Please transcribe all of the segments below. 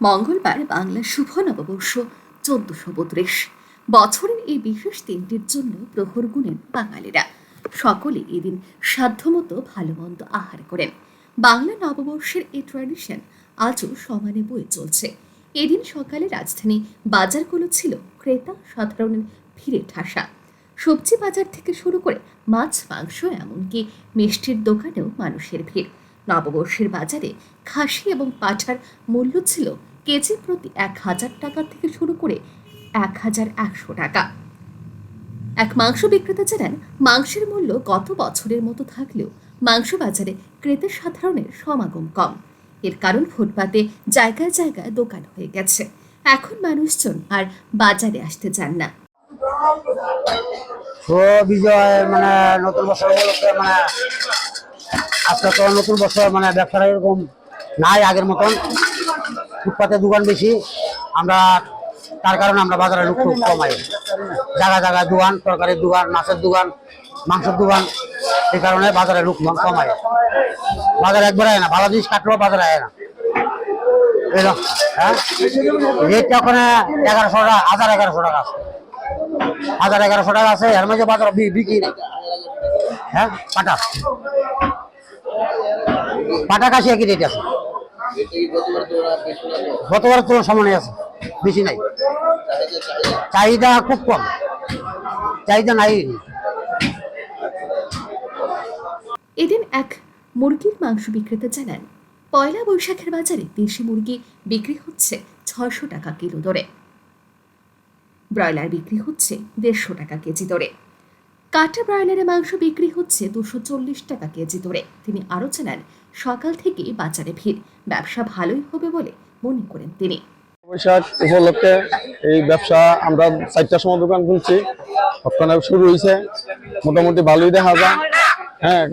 মঙ্গলবার বাংলা শুভ নববর্ষ চোদ্দশো বত্রিশ। বছরের এই বিশেষ দিনটির জন্য প্রহর গুণেন বাঙালিরা। সকলে এদিন সাধ্যমতো ভালো মন্দ আহার করেন। বাংলা নববর্ষের এই ট্র্যাডিশন আজও সমানে বয়ে চলছে। এদিন সকালে রাজধানী বাজারগুলো ছিল ক্রেতা সাধারণের ভিড়ে ঠাসা। সবজি বাজার থেকে শুরু করে মাছ, মাংস, এমনকি মিষ্টির দোকানেও মানুষের ভিড়। নববর্ষের বাজারে খাসি এবং পাঠার মূল্য ছিল কেজি প্রতি এক হাজার টাকা থেকে শুরু করে এক হাজার একশো টাকা। এক মাংস বিক্রেতা জানান, মাংসের মূল্য গত বছরের মতো থাকলেও মাংস বাজারে ক্রেতা সাধারণের সমাগম কম। এর কারণ ফুটপাতে জায়গায় জায়গায় দোকান হয়ে গেছে। এখন মানুষজন আর বাজারে আসতে চান না। বিজয় মানে নতুন বছর মানে আজকে তো নতুন বছর মানে ব্যবসাটা এরকম নাই আগের মতন। ফুটপাতে দোকান বেশি, আমরা, তার কারণে আমরা বাজারে লোক খুব কমাই জায়গা জায়গায় দোকান, তরকারির দোকান, মাছের দোকান, মাংসের দোকান এই কারণে বাজারে লোক কমায় বাজারে একবার আয় না, ভালো জিনিস কাটলেও বাজারে আয় না। হ্যাঁ? রেটটা ওখানে এগারোশো টাকা, হাজার এগারোশো টাকা আছে। হাজার এগারোশো টাকা আছে বিক্রি হ্যাঁ? পাটা। পাটা কাশি একই রেট আছে। গতবার তো সমানে আছে? বেশি নাই। চাহিদা খুব কম। চাহিদা নাই। এদিন এক মুরগির মাংস বিক্রেতা জানান, পয়লা বৈশাখের বাজারে দেশি মুরগি বিক্রি হচ্ছে ছয়শো টাকা কিলো দরে। ব্রয়লার বিক্রি হচ্ছে দেড়শো টাকা কেজি দরে। কাটা ব্রয়লারের মাংস বিক্রি হচ্ছে দুশো চল্লিশ টাকা কেজি দরে তিনি আরও জানান, সকাল থেকে বাজারে ভিড়। ব্যবসা ভালোই হবে বলে মনে করেন তিনি। বৈশাখ উপলক্ষে এই ব্যবসা আমরা চারটার সময় দোকান খুলছি। ওখানে শুরু হয়েছে, মোটামুটি ভালোই দেখা যায়। হ্যাঁ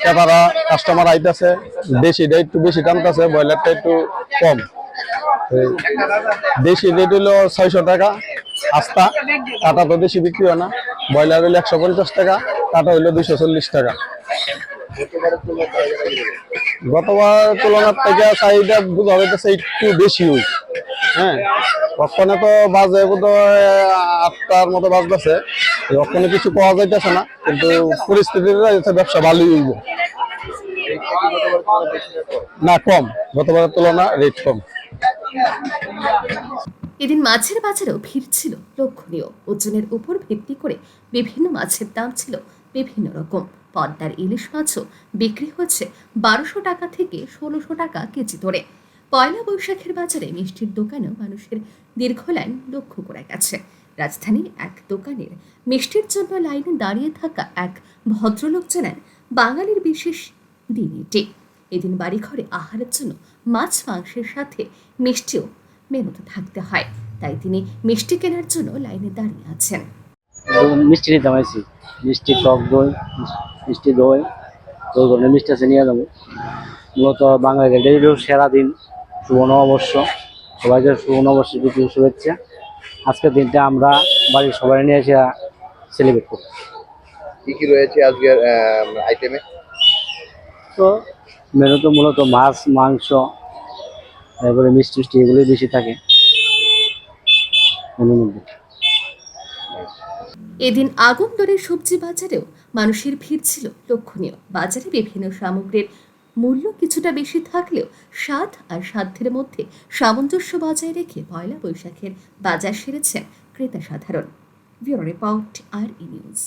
ক্রেতারা কাস্টমার আইতেছে দেশিটা একটু বেশি টানতেছে, ব্রয়লারটা একটু কম। দেশি রেট হলো ছয়শো টাকা, আস্তা, কাটা তো বেশি বিক্রি হয় না। ব্রয়লার হইল একশো পঞ্চাশ টাকা, কাটা হইল দুইশো চল্লিশ টাকা। গতবার তুলনার থেকে চাহিদা বোঝা যাইতেছে একটু বেশি হই। হ্যাঁ ওখানে তো বাজে বোধ আটটার মতো বাজতেছে। ওখানে কিছু পাওয়া যাইতেছে না, কিন্তু পরিস্থিতিটা ব্যবসা ভালোই হইব। না, কম। গতবারের তুলনা রেট কম। এদিন মাছের বাজারেও ভিড় ছিল। লক্ষণীয়। ওজনের উপর ভিত্তি করে বিভিন্ন মাছের দাম ছিল বিভিন্ন রকম। পদ্মার ইলিশ মাছও বিক্রি হচ্ছে বারোশো টাকা থেকে ষোলোশো টাকা কেজি ধরে পয়লা বৈশাখের বাজারে মিষ্টির দোকানেও মানুষের দীর্ঘ লাইন লক্ষ্য করা গেছে। রাজধানীর এক দোকানের মিষ্টির জন্য লাইনে দাঁড়িয়ে থাকা এক ভদ্রলোক জানান, বাঙালির বিশেষ দিন এটি। এদিন বাড়িঘরে আহারের জন্য মাছ মাংসের সাথে মিষ্টিও মেনুতে থাকতে হয়। তাই তিনি মিষ্টি কেনার জন্য লাইনে দাঁড়িয়ে আছেন। মিষ্টি নিতে পারছি মিষ্টি টক দই মিষ্টি দই ওই ধরনের মিষ্টি আছে নিয়ে যাব। মূলত বাঙালিদের হলো সেরা দিন শুভ নববর্ষ। সবাইকে শুভ নববর্ষের প্রীতি শুভেচ্ছা। আজকের দিনটা আমরা বাড়ির সবাই নিয়ে এসে সেলিব্রেট করি কি কি রয়েছে আজকের আইটেমে তো মেনুতে মূলত মাছ মাংস তারপরে মিষ্টি মিষ্টি এগুলোই বেশি থাকে। এদিন আগুন দরের সবজি বাজারেও মানুষের ভিড় ছিল লক্ষণীয়। বাজারে বিভিন্ন সামগ্রীর মূল্য কিছুটা বেশি থাকলেও স্বাদ আর সাধ্যের মধ্যে সামঞ্জস্য বজায় রেখে পয়লা বৈশাখের বাজার সেরেছেন ক্রেতা সাধারণ। Bureau report R E news.